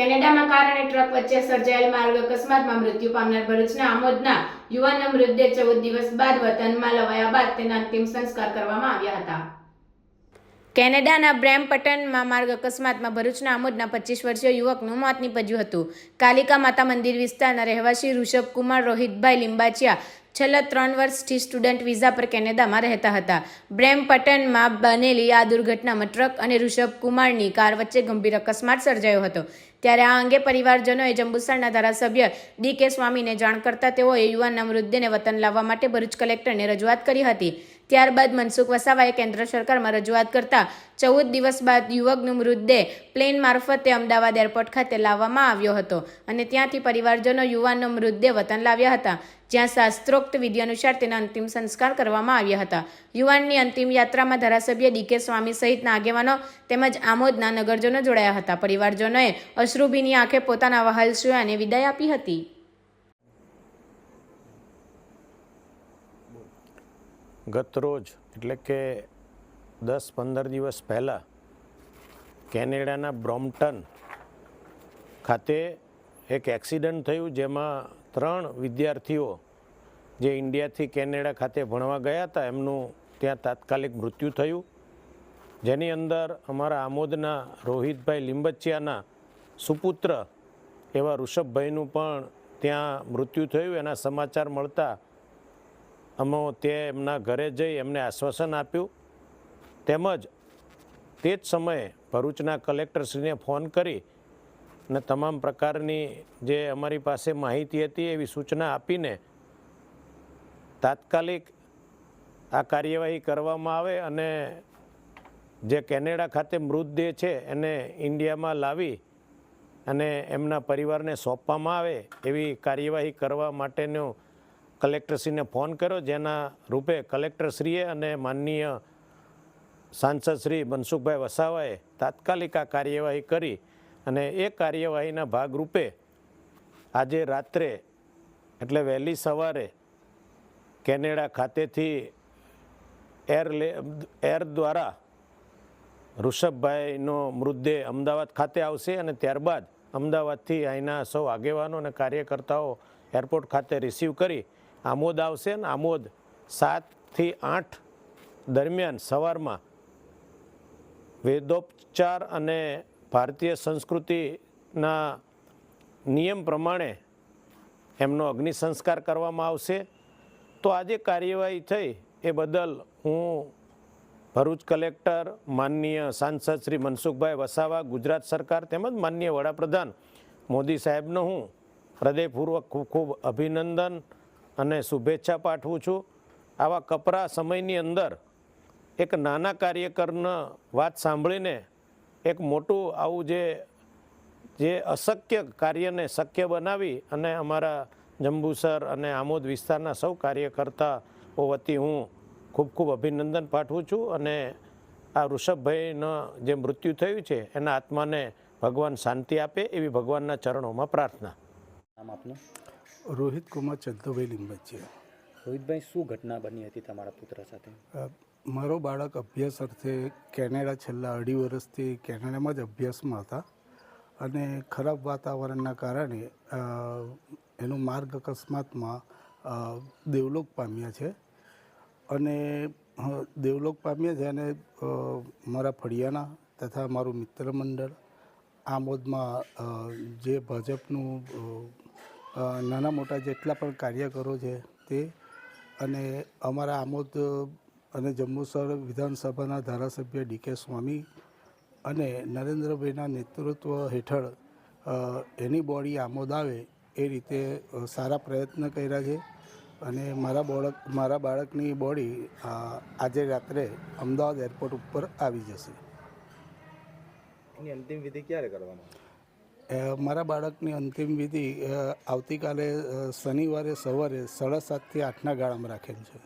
કેનેડામાં કાર અને ટ્રક વચ્ચે સર્જાયેલ માર્ગ અકસ્માતમાં મૃત્યુ પામનાર ભરૂચના આમોદના યુવાનનો મૃતદેહ ચૌદ દિવસ બાદ વતનમાં લવાયા બાદ તેના અંતિમ સંસ્કાર કરવામાં આવ્યા હતા. કેનેડાના બ્રેમ્પટનમાં માર્ગ અકસ્માતમાં ભરૂચના આમોદના પચીસ વર્ષીય યુવકનું મોત નીપજ્યું હતું. કાલિકા માતા મંદિર વિસ્તારના રહેવાસી ઋષભકુમાર રોહિતભાઈ લિંબાચિયા છેલ્લા ત્રણ વર્ષથી સ્ટુડન્ટ વિઝા પર કેનેડામાં રહેતા હતા. બ્રેમ્પટનમાં બનેલી આ દુર્ઘટનામાં ટ્રક અને ઋષભ કુમારની કાર વચ્ચે ગંભીર અકસ્માત સર્જાયો હતો. ત્યારે આ અંગે પરિવારજનોએ જંબુસરના ધારાસભ્ય ડી કે સ્વામીને જાણ કરતા તેઓએ યુવાનના મૃતદેહને વતન લાવવા માટે ભરૂચ કલેક્ટરને રજૂઆત કરી હતી. ત્યારબાદ મનસુખ વસાવાએ કેન્દ્ર સરકારમાં રજૂઆત કરતા ચૌદ દિવસ બાદ યુવકનું મૃતદેહ પ્લેન મારફતે અમદાવાદ એરપોર્ટ ખાતે લાવવામાં આવ્યો હતો અને ત્યાંથી પરિવારજનો યુવાનનો મૃતદેહ વતન લાવ્યા હતા, જ્યાં શાસ્ત્રોક્ત વિધિ અનુસાર તેના અંતિમ સંસ્કાર કરવામાં આવ્યા હતા. યુવાનની અંતિમ યાત્રામાં ધારાસભ્ય ડીકે સ્વામી સહિતના આગેવાનો તેમજ આમોદના નગરજનો જોડાયા હતા. પરિવારજનોએ અશ્રુભીની આંખે પોતાના વહાલસુયાને વિદાય આપી હતી. ગત રોજ એટલે કે દસ પંદર દિવસ પહેલાં કેનેડાના બ્રોમ્પટન ખાતે એક એક્સિડન્ટ થયું જેમાં ત્રણ વિદ્યાર્થીઓ જે ઇન્ડિયાથી કેનેડા ખાતે ભણવા ગયા હતા, એમનું ત્યાં તાત્કાલિક મૃત્યુ થયું. જેની અંદર અમારા આમોદના રોહિતભાઈ લીંબચિયાના સુપુત્ર એવા ઋષભભાઈનું પણ ત્યાં મૃત્યુ થયું. એના સમાચાર મળતા અમે તે એમના ઘરે જઈ એમને આશ્વાસન આપ્યું. તેમજ તે જ સમયે ભરૂચના કલેક્ટરશ્રીને ફોન કરી અને તમામ પ્રકારની જે અમારી પાસે માહિતી હતી એવી સૂચના આપીને તાત્કાલિક આ કાર્યવાહી કરવામાં આવે અને જે કેનેડા ખાતે મૃતદેહ છે એને ઇન્ડિયામાં લાવી અને એમના પરિવારને સોંપવામાં આવે એવી કાર્યવાહી કરવા માટેનો કલેક્ટરશ્રીને ફોન કર્યો, જેના રૂપે કલેક્ટરશ્રીએ અને માનનીય સાંસદ શ્રી મનસુખભાઈ વસાવાએ તાત્કાલિક આ કાર્યવાહી કરી અને એ કાર્યવાહીના ભાગરૂપે આજે રાત્રે, એટલે વહેલી સવારે, કેનેડા ખાતેથી એર લે, એર દ્વારા ઋષભભાઈનો મૃતદેહ અમદાવાદ ખાતે આવશે અને ત્યારબાદ અમદાવાદથી અહીંના સૌ આગેવાનો અને કાર્યકર્તાઓ એરપોર્ટ ખાતે રિસીવ કરી આમોદ આવશે ને આમોદ સાતથી આઠ દરમિયાન સવારમાં વેદોપચાર અને ભારતીય સંસ્કૃતિના નિયમ પ્રમાણે એમનો અગ્નિ સંસ્કાર કરવામાં આવશે. તો આજે કાર્યવાહી થઈ એ બદલ હું ભરૂચ કલેક્ટર, માનનીય સાંસદ શ્રી મનસુખભાઈ વસાવા, ગુજરાત સરકાર તેમજ માનનીય વડાપ્રધાન મોદી સાહેબનો હું હૃદયપૂર્વક ખૂબ ખૂબ અભિનંદન અને શુભેચ્છા પાઠવું છું. આવા કપરા સમયની અંદર એક નાના કાર્યકરના વાત સાંભળીને એક મોટું આવું જે જે અશક્ય કાર્યને શક્ય બનાવી અને અમારા જંબુસર અને આમોદ વિસ્તારના સૌ કાર્યકર્તાઓ વતી હું ખૂબ ખૂબ અભિનંદન પાઠવું છું અને આ ઋષભભાઈનું જે મૃત્યુ થયું છે એના આત્માને ભગવાન શાંતિ આપે એવી ભગવાનના ચરણોમાં પ્રાર્થના. રોહિત કુમાર ચંદુભાઈ લીંબચિયા રોહિતભાઈ શું ઘટના બની હતી તમારા પુત્ર સાથે? મારો બાળક અભ્યાસ અર્થે કેનેડા છેલ્લા અઢી વર્ષથી કેનેડામાં જ અભ્યાસમાં હતા અને ખરાબ વાતાવરણના કારણે એનું માર્ગ અકસ્માતમાં દેવલોક પામ્યા છે. અને દેવલોક પામ્યા છે અને મારા ફળિયાના તથા મારું મિત્ર મંડળ આમોદમાં જે ભાજપનું નાના મોટા જેટલા પણ કાર્યકરો છે તે અને અમારા આમોદ અને જંબુસર વિધાનસભાના ધારાસભ્ય ડીકે સ્વામી અને નરેન્દ્રભાઈના નેતૃત્વ હેઠળ એની બોડી આમોદ આવે એ રીતે સારા પ્રયત્ન કર્યા છે. અને મારા બાળક મારા બાળકની બોડી આજે રાત્રે અમદાવાદ એરપોર્ટ ઉપર આવી જશે. એની અંતિમ વિધિ ક્યારે કરવામાં અ, મારા બાળકની અંતિમ વિધિ આવતીકાલે શનિવારે સવારે સાડા સાતથી આઠના ગાળામાં રાખેલ છે.